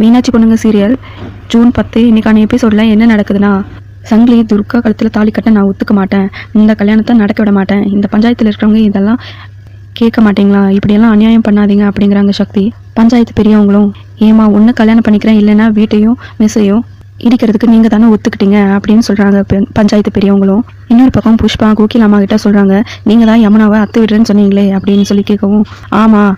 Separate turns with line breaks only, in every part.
மீனாட்சி பொண்ணுங்க serial June பத்து இன்னைக்கான எபிசோடில் என்ன நடக்குதுன்னா சங்கிலி துர்கா கழுத்தில் தாலி கட்ட நான் ஒத்துக்க மாட்டேன். இந்த கல்யாணத்தை நடக்க விட மாட்டேன். இந்த பஞ்சாயத்தில் இருக்கிறவங்க இதெல்லாம் கேட்க மாட்டீங்களா? இப்படியெல்லாம் அநியாயம் பண்ணாதீங்க அப்படிங்கிறாங்க சக்தி. பஞ்சாயத்து பெரியவங்களும் ஏமா ஒன்று கல்யாணம் பண்ணிக்கிறேன் இல்லைன்னா வீட்டையும் மெஸ்ஸையும் இடிக்கிறதுக்கு நீங்கள் தானே ஒத்துக்கிட்டீங்க அப்படின்னு சொல்கிறாங்க பஞ்சாயத்து பெரியவங்களும். இன்னொரு பக்கம் புஷ்பா கோகில் அம்மா கிட்ட சொல்கிறாங்க நீங்கள் தான் யமுனாவை அத்து விடுறேன்னு சொன்னீங்களே அப்படின்னு சொல்லி கேட்கவும் ஆமாம்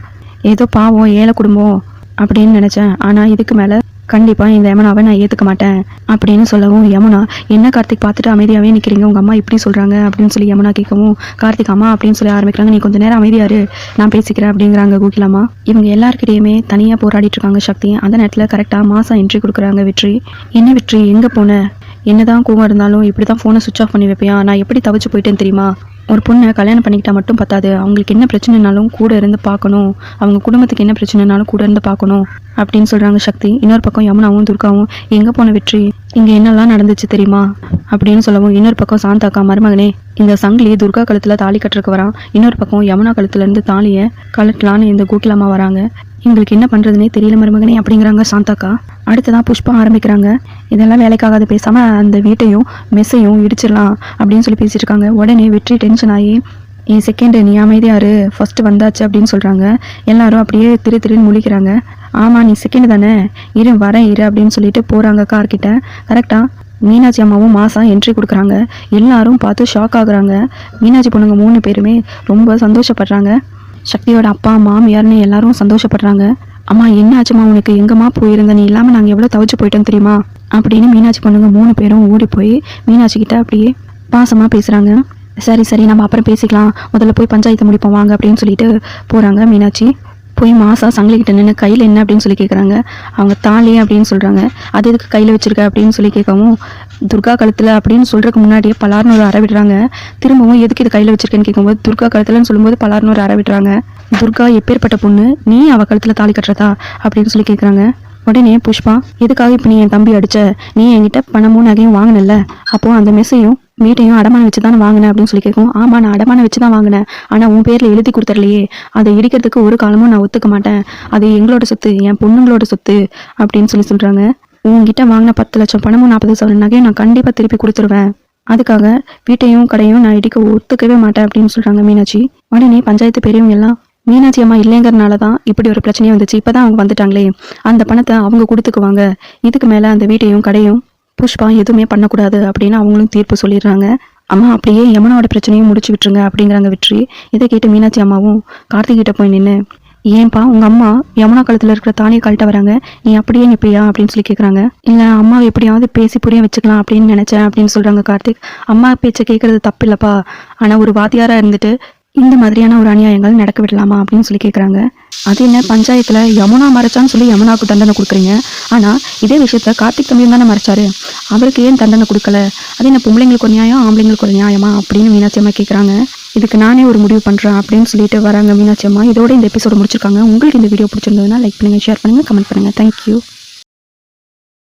ஏதோ பாவம் ஏழை குடும்பம் அப்படின்னு நினச்சேன். ஆனால் இதுக்கு மேலே கண்டிப்பாக இந்த யமுனாவை நான் ஏற்றுக்க மாட்டேன் அப்படின்னு சொல்லவும் யமுனா என்ன கார்த்திக் பார்த்துட்டு அமைதியாகவே நிற்கிறீங்க உங்கள் அம்மா இப்படி சொல்கிறாங்க அப்படின்னு சொல்லி யமுனா கேட்கவும் கார்த்திக் அம்மா அப்படின்னு சொல்லி ஆரம்பிக்கிறாங்க. நீ கொஞ்சம் நேரம் அமைதியாரு நான் பேசிக்கிறேன் அப்படிங்கிறாங்க கோகிலம்மா இவங்க எல்லாருக்கிட்டையுமே தனியாக போராடிட்டு இருக்காங்க சக்தி. அந்த நேரத்தில் கரெக்டாக மாதம் என்ட்ரி கொடுக்குறாங்க வெற்றி. என்ன வெற்றி? எங்கே போன? என்னதான் கோவம் இருந்தாலும் இப்படி தான் ஃபோனை சுவிச் ஆஃப் பண்ணி வைப்பியா? நான் எப்படி தவிச்சு போயிட்டேன்னு தெரியுமா? ஒரு பொண்ணை கல்யாணம் பண்ணிக்கிட்டா மட்டும் பத்தாது. அவங்களுக்கு என்ன பிரச்சனைனாலும் கூட இருந்து பார்க்கணும். அவங்க குடும்பத்துக்கு என்ன பிரச்சனைனாலும் கூட இருந்து பார்க்கணும் அப்படின்னு சொல்கிறாங்க சக்தி. இன்னொரு பக்கம் யமுனாவும் துர்காவும் எங்கே போன வெற்றி? இங்கே என்னெல்லாம் நடந்துச்சு தெரியுமா? அப்படின்னு சொல்லவும் இன்னொரு பக்கம் சாந்தாக்கா மருமகனே இந்த சங்கிலி துர்கா கழுத்தில் தாலி கட்டுறக்கு வரான். இன்னொரு பக்கம் யமுனா கழுத்துலேருந்து தாலியை கழட்டலான்னு இந்த கோகிலாமா வராங்க. எங்களுக்கு என்ன பண்ணுறதுனே தெரியல மருமகனே அப்படிங்கிறாங்க சாந்தாக்கா. அடுத்ததான் புஷ்பா ஆரம்பிக்கிறாங்க. இதெல்லாம் வேலைக்காகாத பேசாமல் அந்த வீட்டையும் மெஸ்ஸையும் இடிச்சிடலாம் அப்படின்னு சொல்லி பேசிட்டு இருக்காங்க. உடனே வெற்றி டென்ஷன் ஆகி என் செகண்ட் நீ அமைதியாரு ஃபர்ஸ்ட் வந்தாச்சு அப்படின்னு சொல்கிறாங்க எல்லாரும் அப்படியே திரு திருன்னு முழிக்கிறாங்க. ஆமாம் நீ செகண்ட் தானே. இரு வரேன் இரு அப்படின்னு சொல்லிட்டு போகிறாங்க கார்கிட்ட கரெக்டாக மீனாட்சி அம்மாவும் மாதம் என்ட்ரி கொடுக்குறாங்க. எல்லாரும் பார்த்து ஷாக் ஆகுறாங்க. மீனாட்சி பொண்ணுங்க மூணு பேருமே ரொம்ப சந்தோஷப்படுறாங்க. சக்தியோட அப்பா மாமியார்னு எல்லாரும் சந்தோஷப்படுறாங்க. அம்மா என்னாச்சும்மா உனக்கு? எங்கம்மா போயிருந்த? நீ இல்லாமல் நாங்கள் எவ்வளோ தவிச்சு போயிட்டோம் தெரியுமா? அப்படின்னு மீனாட்சி பொண்ணுங்க மூணு பேரும் ஓடி போய் மீனாட்சி கிட்ட அப்படியே பாசமாக பேசுகிறாங்க சரி சரி நம்ம அப்புறம் பேசிக்கலாம். முதல்ல போய் பஞ்சாயத்து முடிப்போம். வாங்க அப்படின்னு சொல்லிட்டு போகிறாங்க மீனாட்சி. போய் மாசா சங்கிலிக்கிட்ட நின்று கையில் என்ன? அப்படின்னு சொல்லி கேட்குறாங்க அவங்க தாலி அப்படின்னு சொல்கிறாங்க அது எதுக்கு கையில் வச்சுருக்க? அப்படின்னு சொல்லி கேட்கவும் துர்கா கழுத்தில் அப்படின்னு சொல்கிறதுக்கு முன்னாடியே பலார்னு ஒரு அறை விடுறாங்க. திரும்பவும் எதுக்கு இது கையில் வச்சிருக்கேன்னு? கேட்கும்போது துர்கா கழுத்துலன்னு சொல்லும்போது பலார்னு ஒரு அறை விடுறாங்க. துர்கா எப்பேற்பட்ட பொண்ணு? நீ அவ கழுத்தில் தாலி கட்டுறதா? அப்படின்னு சொல்லி கேட்குறாங்க உடனே புஷ்பா எதுக்காக இப்போ நீ என் தம்பி அடிச்ச? நீ என்கிட்ட பணமும் நகையும் வாங்கினல்ல. அப்போ அந்த மெஸ்ஸையும் வீட்டையும் அடமானம் வச்சு தானே வாங்கினேன் அப்படின்னு சொல்லி கேட்கும் ஆமாம் நான் அடமானம் வச்சு தான் வாங்கினேன். ஆனால் உன் பேரில் எழுதி கொடுத்துடலையே. அதை இடிக்கிறதுக்கு ஒரு காலமும் நான் ஒத்துக்க மாட்டேன். அது எங்களோட சொத்து என் பொண்ணுங்களோட சொத்து அப்படின்னு சொல்லி சொல்கிறாங்க உங்ககிட்ட வாங்கின பத்து லட்சம் பணமும் நாற்பது சவரன் நகையும் நான் கண்டிப்பாக திருப்பி கொடுத்துருவேன். அதுக்காக வீட்டையும் கடையும் நான் இடிக்க ஒத்துக்கவே மாட்டேன் அப்படின்னு சொல்கிறாங்க மீனாட்சி. உடனே பஞ்சாயத்து பெரியவங்க எல்லாம் மீனாட்சி அம்மா இல்லைங்கிறனால தான் இப்படி ஒரு பிரச்சனையே வந்துச்சு. இப்போ தான் அவங்க வந்துட்டாங்களே. அந்த பணத்தை அவங்க கொடுத்துக்குவாங்க. இதுக்கு மேலே அந்த வீட்டையும் கடையும் புஷ்பா எதுவுமே பண்ணக்கூடாது அப்படின்னு அவங்களும் தீர்ப்பு சொல்லிடுறாங்க. அம்மா அப்படியே யமுனாவோட பிரச்சனையும் முடிச்சு விட்டுருங்க அப்படிங்கிறாங்க வெற்றி. இதை கேட்டு மீனாட்சி அம்மாவும் கார்த்திகிட்ட போய் நின்று ஏன்பா உங்க அம்மா யமுனா காலத்துல இருக்கிற தானிய கழட்ட வராங்க. நீ அப்படியே நிப்பியா? அப்படின்னு சொல்லி கேக்குறாங்க. இல்ல அம்மாவை எப்படியாவது பேசி புரிய வச்சுக்கலாம் அப்படின்னு நினைச்சேன் அப்படின்னு சொல்றாங்க கார்த்திக். அம்மா பேச்சை கேட்கறது தப்பு இல்லப்பா ஆனா ஒரு வாத்தியாரா இருந்துட்டு இந்த மாதிரியான ஒரு அநியாயங்கள் நடக்க விடலாமா அப்படின்னு சொல்லி கேட்குறாங்க அது என்ன பஞ்சாயத்தில் யமுனா மறைச்சான்னு சொல்லி யமுனாவுக்கு தண்டனை கொடுக்குறீங்க. ஆனால் இதே விஷயத்த கார்த்திக் தம்பியும் தானே மறைச்சாரு. அவருக்கு ஏன் தண்டனை கொடுக்கல? அது என்ன பொம்பளைங்களுக்கு ஒரு நியாயம் ஆம்பளைங்களுக்கு ஒரு நியாயமா அப்படின்னு மீனாட்சி அம்மா கேட்குறாங்க இதுக்கு நானே ஒரு முடிவு பண்ணுறேன் அப்படின்னு சொல்லிட்டு வராங்க மீனாட்சி அம்மா. இதோட இந்த எபிசோட முடிச்சிருக்காங்க. உங்களுக்கு இந்த வீடியோ பிடிச்சிருந்ததுன்னா லைக் பண்ணுங்கள் ஷேர் பண்ணுங்கள் கமெண்ட் பண்ணுங்கள் தேங்க்யூ